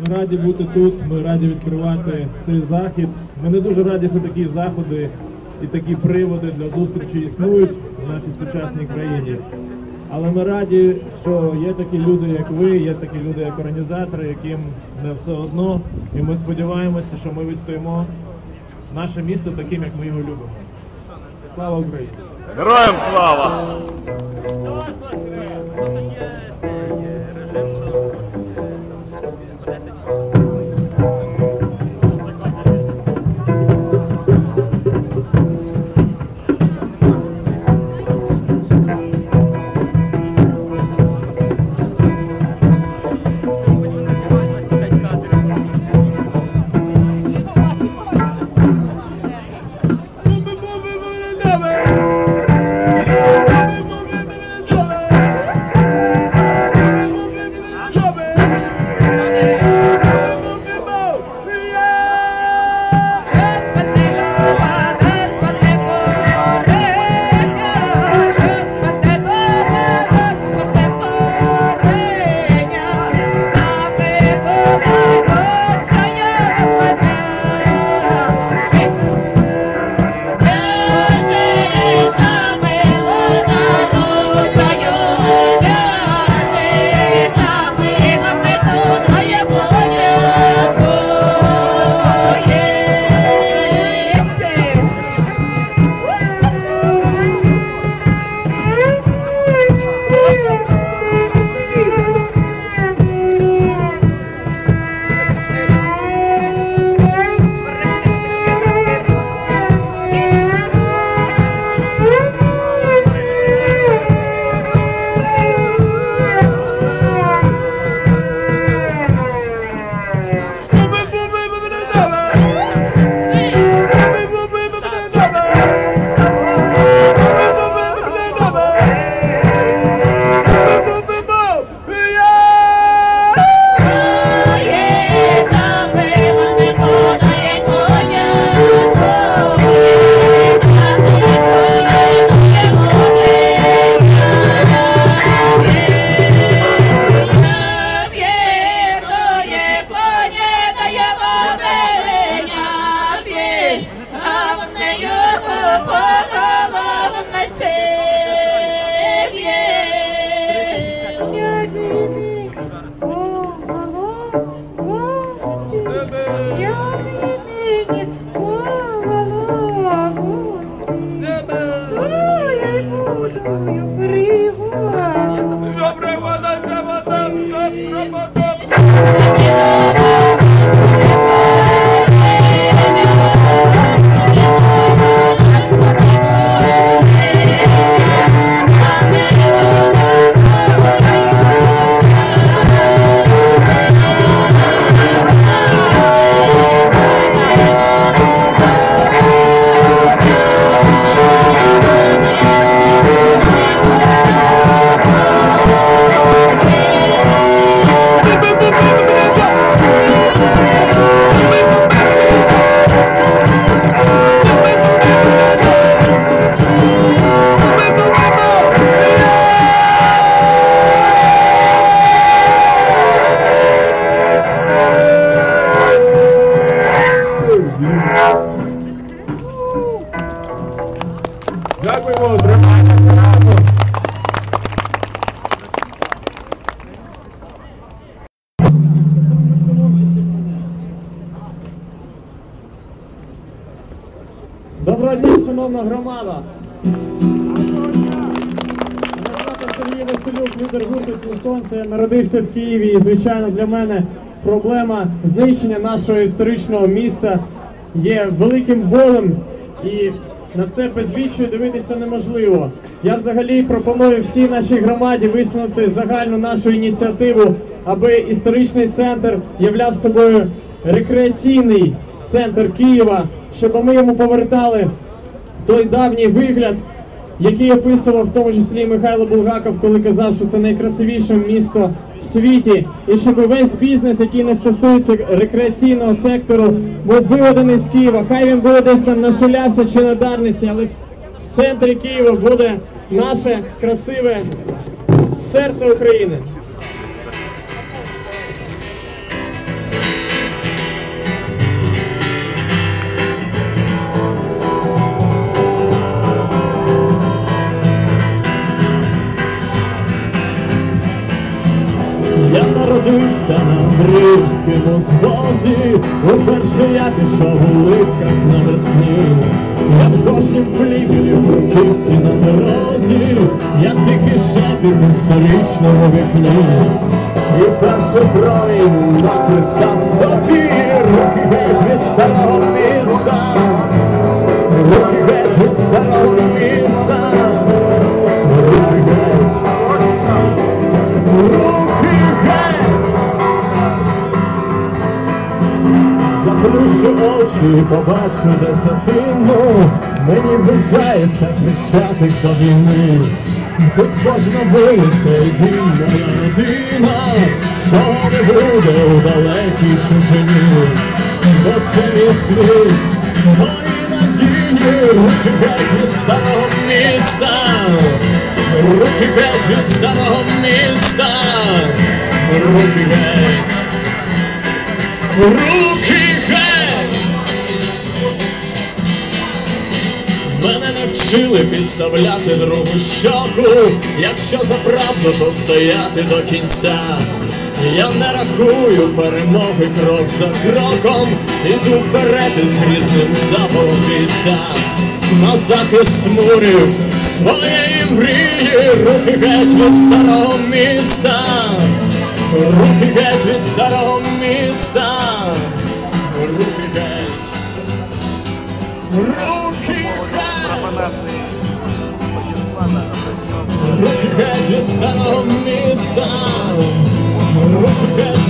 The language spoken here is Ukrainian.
Ми раді бути тут, ми раді відкривати цей захід. Ми не дуже раді, що такі заходи і такі приводи для зустрічі існують в нашій сучасній країні. Але ми раді, що є такі люди, як ви, є такі люди, як організатори, яким не все одно. І ми сподіваємося, що ми відстоїмо наше місто таким, як ми його любимо. Слава Україні! Героям слава! Дякуємо, тримайтеся разом. Доброго дня, шановна громада! Сергій Василюк, лідер гурту «Тінь Сонце. Народився в Києві і, звичайно, для мене проблема знищення нашого історичного міста є великим болем і на це безвіччю дивитися неможливо. Я взагалі пропоную всій нашій громаді висунути загальну нашу ініціативу, аби історичний центр являв собою рекреаційний центр Києва, щоб ми йому повертали той давній вигляд, який описував в тому числі Михайло Булгаков, коли казав, що це найкрасивіше місто в світі, і щоб весь бізнес, який не стосується рекреаційного сектору, був виведений з Києва. Хай він буде десь там на Шулявці чи на Дарниці, але в центрі Києва буде наше красиве серце України. Народився на Андріївському звозі, уперше я пішов у липках навесні. Я в кожнім флігелі в руківці на дорозі, я тихий шепіт у сторічному вікні. І перший промінь на хрестах собі, руки геть від старого Заплющу очі і побачу десятину, мені вважається хрещатик до війни. Тут кожна вулиця і дім моя родина, чого не буде у далекій чужині, бо це мій світ, мої надії, руки геть від старого міста, руки геть від старого міста, руки геть, руки Мене не вчили підставляти другу щоку, якщо за правду, то стояти до кінця. Я не рахую перемоги крок за кроком, іду вперед із грізним запалом. На захист мурів своєї мрії, руки геть від старого міста, руки геть від старого міста, старом не стал, рука